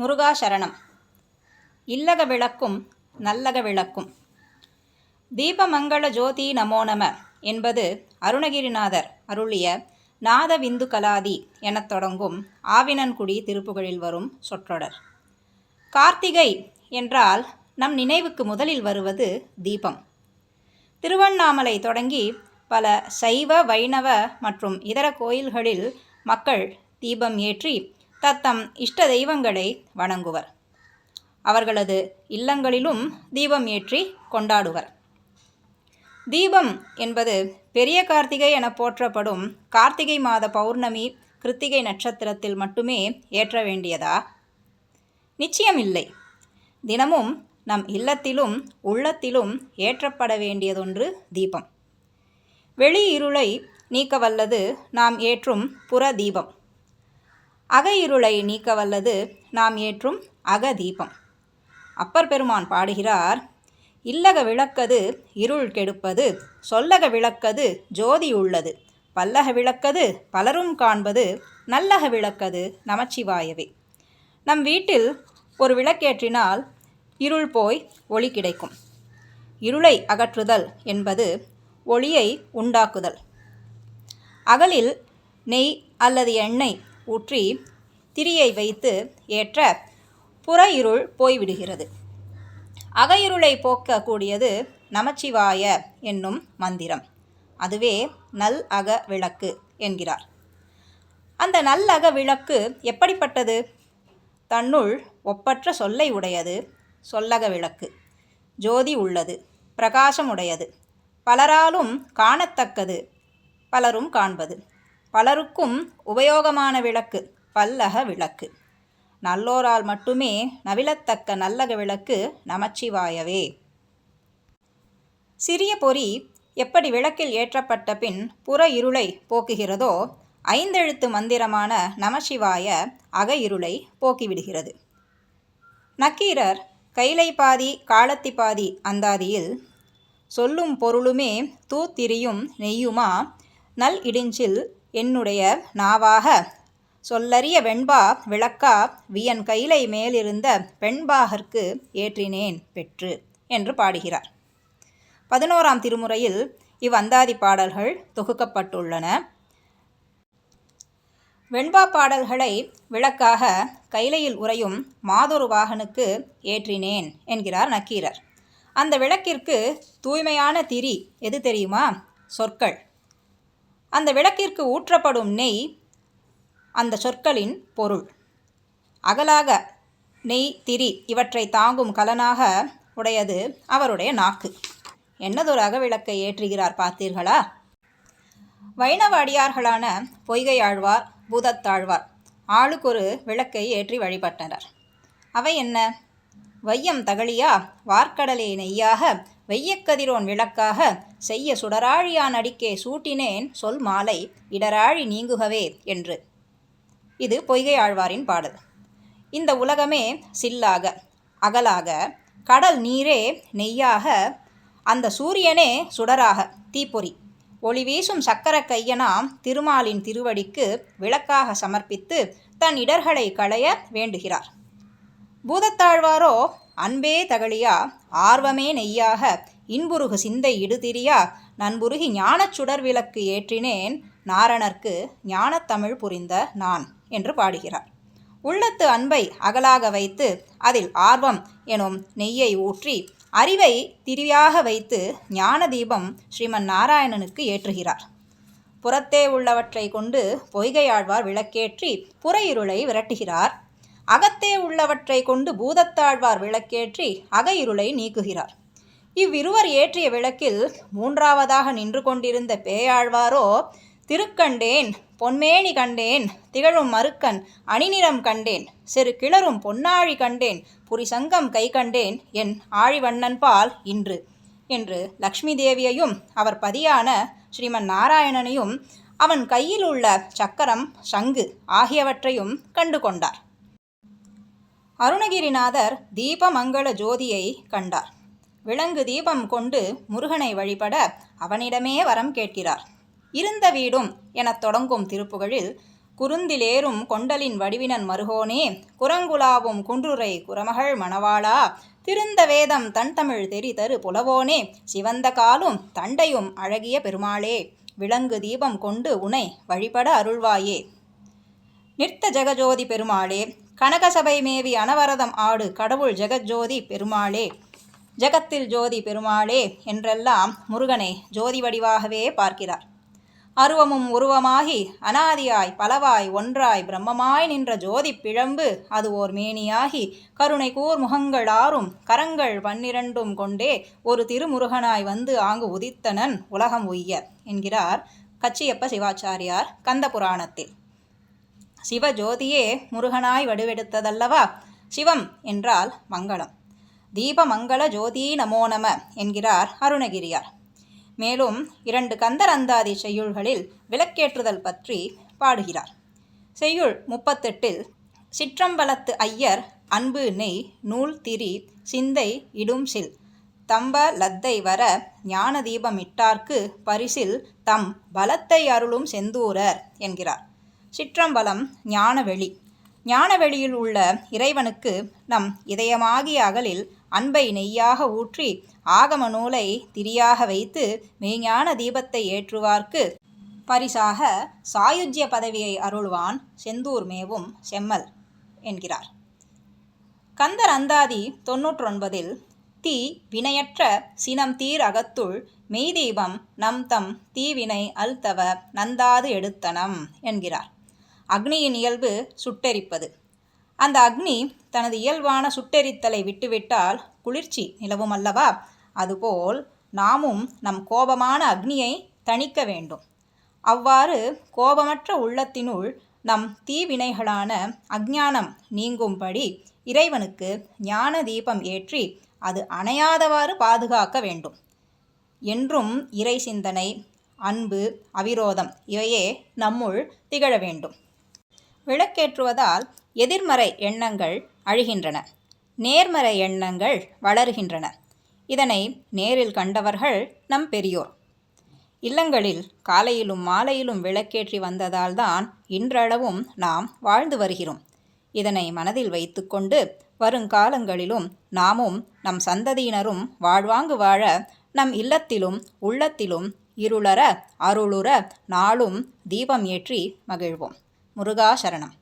முருகா சரணம் இல்லக விளக்கும் நல்லக விளக்கும். தீபமங்கள ஜோதி நமோ நம என்பது அருணகிரிநாதர் அருளிய நாத விந்து கலாதி எனத் தொடங்கும் ஆவினன்குடி திருப்புகழில் வரும் சொற்றொடர். கார்த்திகை என்றால் நம் நினைவுக்கு முதலில் வருவது தீபம். திருவண்ணாமலை தொடங்கி பல சைவ வைணவ மற்றும் இதர கோயில்களில் மக்கள் தீபம் ஏற்றி தத்தம் இஷ்ட தெய்வங்களை வணங்குவர். அவர்களது இல்லங்களிலும் தீபம் ஏற்றி கொண்டாடுவர். தீபம் என்பது பெரிய கார்த்திகை என போற்றப்படும் கார்த்திகை மாத பௌர்ணமி கிருத்திகை நட்சத்திரத்தில் மட்டுமே ஏற்ற வேண்டியதா? நிச்சயம் இல்லை தினமும் நம் இல்லத்திலும் உள்ளத்திலும் ஏற்றப்பட வேண்டியதொன்று தீபம். வெளி இருளை நீக்கவல்லது நாம் ஏற்றும் புற தீபம். அக இருளை நீக்க வல்லது நாம் ஏற்றும் அக தீபம் அப்பர் பெருமான் பாடுகிறார் இல்லக விளக்கது இருள் கெடுப்பது சொல்லக விளக்கது ஜோதி உள்ளது. பல்லக விளக்கது பலரும் காண்பது நல்லக விளக்கது நமச்சிவாயவே. நம் வீட்டில் ஒரு விளக்கேற்றினால் இருள் போய் ஒளி கிடைக்கும். இருளை அகற்றுதல் என்பது ஒளியை உண்டாக்குதல். அகலில் நெய் அல்லது எண்ணெய் ஊற்றி திரியை வைத்து ஏற்ற புற இருள் போய்விடுகிறது. அக இருளை போக்கக்கூடியது நமச்சிவாய என்னும் மந்திரம். அதுவே நல் அக விளக்கு என்கிறார். அந்த நல் அக விளக்கு எப்படிப்பட்டது? தன்னுள் ஒப்பற்ற சொல்லை உடையது சொல்லக விளக்கு. ஜோதி உள்ளது பிரகாசம் உடையது. பலராலும் காணத்தக்கது பலரும் காண்பது. பலருக்கும் உபயோகமான விளக்கு பல்லக விளக்கு. நல்லோரால் மட்டுமே நவிலத்தக்க நல்லக விளக்கு நமச்சிவாயவே. சிறிய பொறி எப்படி விளக்கில் ஏற்றப்பட்ட பின் புற இருளை போக்குகிறதோ ஐந்தெழுத்து மந்திரமான நமசிவாய அக இருளை போக்கிவிடுகிறது. நக்கீரர் கைலை பாதி காலத்தி பாதி அந்தாதியில் சொல்லும் பொருளுமே தூத்திரியும் நெய்யுமா நல் இடிஞ்சில் என்னுடைய நாவாக. சொல்லறிய வெண்பா விளக்கா வியன் கைலை மேலிருந்த பெண்பாகற்கு ஏற்றினேன் பெற்று என்று பாடுகிறார். பதினோராம் திருமுறையில் இவ்வந்தாதி பாடல்கள் தொகுக்கப்பட்டுள்ளன. வெண்பா பாடல்களை விளக்காக கைலையில் உறையும் மாதொரு வாகனுக்கு ஏற்றினேன் என்கிறார் நக்கீரர். அந்த விளக்கிற்கு தூய்மையான திரி எது தெரியுமா? சொற்கள். அந்த விளக்கிற்கு ஊற்றப்படும் நெய் அந்த சொற்களின் பொருள். அகலாக நெய் திரி இவற்றை தாங்கும் கலனாக உடையது அவருடைய நாக்கு. என்னதொரு அகவிளக்கை ஏற்றுகிறார் பார்த்தீர்களா? வைணவ அடியார்களான பொய்கை ஆழ்வார் பூதத்தாழ்வார் ஆளுக்கொரு விளக்கை ஏற்றி வழிபட்டனர். அவை என்ன? வையம் தகழியா? வார்க்கடலை நெய்யாக வெய்யக்கதிரோன் விளக்காக செய்ய சுடராழியான் அடிக்கே சூட்டினேன் சொல் மாலை இடராழி நீங்குகவே என்று. இது பொய்கை ஆழ்வாரின் பாடல். இந்த உலகமே சில்லாக அகலாக கடல் நீரே நெய்யாக அந்த சூரியனே சுடராக தீப்பொறி. ஒளி வீசும் சக்கர கையனாம் திருமாலின் திருவடிக்கு விளக்காக சமர்ப்பித்து தன் இடர்களை களைய வேண்டுகிறார். பூதத்தாழ்வாரோ அன்பே தகழியா ஆர்வமே நெய்யாக இன்புருகு சிந்தை இடுதிரியா நண்புருகி ஞானச் சுடர் விளக்கு ஏற்றினேன் நாரணர்க்கு ஞானத்தமிழ் புரிந்த நான் என்று பாடுகிறார். உள்ளத்து அன்பை அகலாக வைத்து அதில் ஆர்வம் எனும் நெய்யை ஊற்றி அறிவை திரியாக வைத்து ஞான தீபம் ஸ்ரீமன் நாராயணனுக்கு ஏற்றுகிறார். புறத்தே உள்ளவற்றை கொண்டு பொய்கையாழ்வார் விளக்கேற்றி புற இருளை விரட்டுகிறார். அகத்தே உள்ளவற்றை கொண்டு பூதத்தாழ்வார் விளக்கேற்றி அக இருளை நீக்குகிறார். இவ்விருவர் ஏற்றிய விளக்கில் மூன்றாவதாக நின்று கொண்டிருந்த பேயாழ்வாரோ திருக்கண்டேன் பொன்மேனி கண்டேன் திகழும் மறுக்கன் அணிநிறம் கண்டேன் சிறு கிளரும் பொன்னாழி கண்டேன் புரிசங்கம் கை கண்டேன் என் ஆழிவண்ணன் பால் இன்று என்று லக்ஷ்மி தேவியையும் அவர் பதியான ஸ்ரீமன் நாராயணனையும் அவன் கையில் உள்ள சக்கரம் சங்கு ஆகியவற்றையும் கண்டு கொண்டார். அருணகிரிநாதர் தீபமங்கள ஜோதியை கண்டார். விலங்கு தீபம் கொண்டு முருகனை வழிபட அவனிடமே வரம் கேட்கிறார். இருந்த வீடும் எனத் தொடங்கும் திருப்புகழில் குருந்திலேறும் கொண்டலின் வடிவினன் மருகோனே குரங்குலாவும் குன்றுரை குரமகள் மணவாளா திருந்த வேதம் தன் தமிழ் தெரி தரு புலவோனே சிவந்த காலும் தண்டையும் அழகிய பெருமாளே விலங்கு தீபம் கொண்டு உனை வழிபட அருள்வாயே. நிறுத்த ஜெகஜோதி பெருமாளே கனகசபை மேவி அனவரதம் ஆடு கடவுள் ஜெகஜோதி பெருமாளே. ஜெகத்தில் ஜோதி பெருமாளே என்றெல்லாம் முருகனை ஜோதி வடிவாகவே பார்க்கிறார். அருவமும் உருவமாகி அனாதியாய் பலவாய் ஒன்றாய் பிரம்மமாய் நின்ற ஜோதி பிழம்பு அது ஓர் மேனியாகி கருணை கூர் முகங்கள் ஆறும் கரங்கள் பன்னிரண்டும் கொண்டே ஒரு திருமுருகனாய் வந்து ஆங்கு உதித்தனன் உலகம் உய்ய என்கிறார் கச்சியப்ப சிவாச்சாரியார் கந்த புராணத்தில் சிவஜோதியே முருகனாய் வடிவெடுத்ததல்லவா? சிவம் என்றால் மங்களம். தீபமங்கள ஜோதி நமோ நம என்கிறார் அருணகிரியார். மேலும் இரண்டு கந்தர் அந்தாதி செய்யுள்களில் விளக்கேற்றுதல் பற்றி பாடுகிறார். செய்யுள் முப்பத்தெட்டில் சிற்றம்பலத்து ஐயர் அன்பு நெய் நூல் திரி சிந்தை இடும் சில் தம்ப லத்தை வர ஞான தீபமிட்டார்க்கு பரிசில் தம் பலத்தை அருளும் செந்தூரர் என்கிறார். சிற்றம்பலம் ஞானவெளி. ஞானவெளியில் உள்ள இறைவனுக்கு நம் இதயமாகிய அகலில் அன்பை நெய்யாக ஊற்றி ஆகம நூலை திரியாக வைத்து மெய்ஞான தீபத்தை ஏற்றுவார்க்கு. பரிசாக சாயுஜ்ய பதவியை அருள்வான் செந்தூர் மேவும் செம்மல் என்கிறார். கந்தர் அந்தாதி தொன்னூற்றொன்பதில் தீ வினையற்ற சினம் தீர் அகத்துள் மெய்தீபம் நம் தம் தீவினை அல்தவ நந்தாது எடுத்தனம் என்கிறார். அக்னியின் இயல்பு சுட்டெரிப்பது. அந்த அக்னி தனது இயல்பான சுட்டெரித்தலை விட்டுவிட்டால் குளிர்ச்சி நிலவும் அல்லவா? அதுபோல் நாமும் நம் கோபமான அக்னியை தணிக்க வேண்டும். அவ்வாறு கோபமற்ற உள்ளத்தினுள் நம் தீவினைகளான அஜானம் நீங்கும்படி இறைவனுக்கு ஞான தீபம் ஏற்றி அது அணையாதவாறு பாதுகாக்க வேண்டும். என்றும் இறை சிந்தனை அன்பு அவிரோதம் இவையே நம்முள் திகழ வேண்டும். விளக்கேற்றுவதால் எதிர்மறை எண்ணங்கள் அழிகின்றன. நேர்மறை எண்ணங்கள் வளருகின்றன. இதனை நேரில் கண்டவர்கள் நம் பெரியோர். இல்லங்களில் காலையிலும் மாலையிலும் விளக்கேற்றி வந்ததால்தான் இன்றளவும் நாம் வாழ்ந்து வருகிறோம். இதனை மனதில் வைத்துக்கொண்டு வருங்காலங்களிலும் நாமும் நம் சந்ததியினரும் வாழ்வாங்கு வாழ நம் இல்லத்திலும் உள்ளத்திலும் இருளற அருளுற நாளும் தீபம் ஏற்றி மகிழ்வோம். முருகா சரணம்.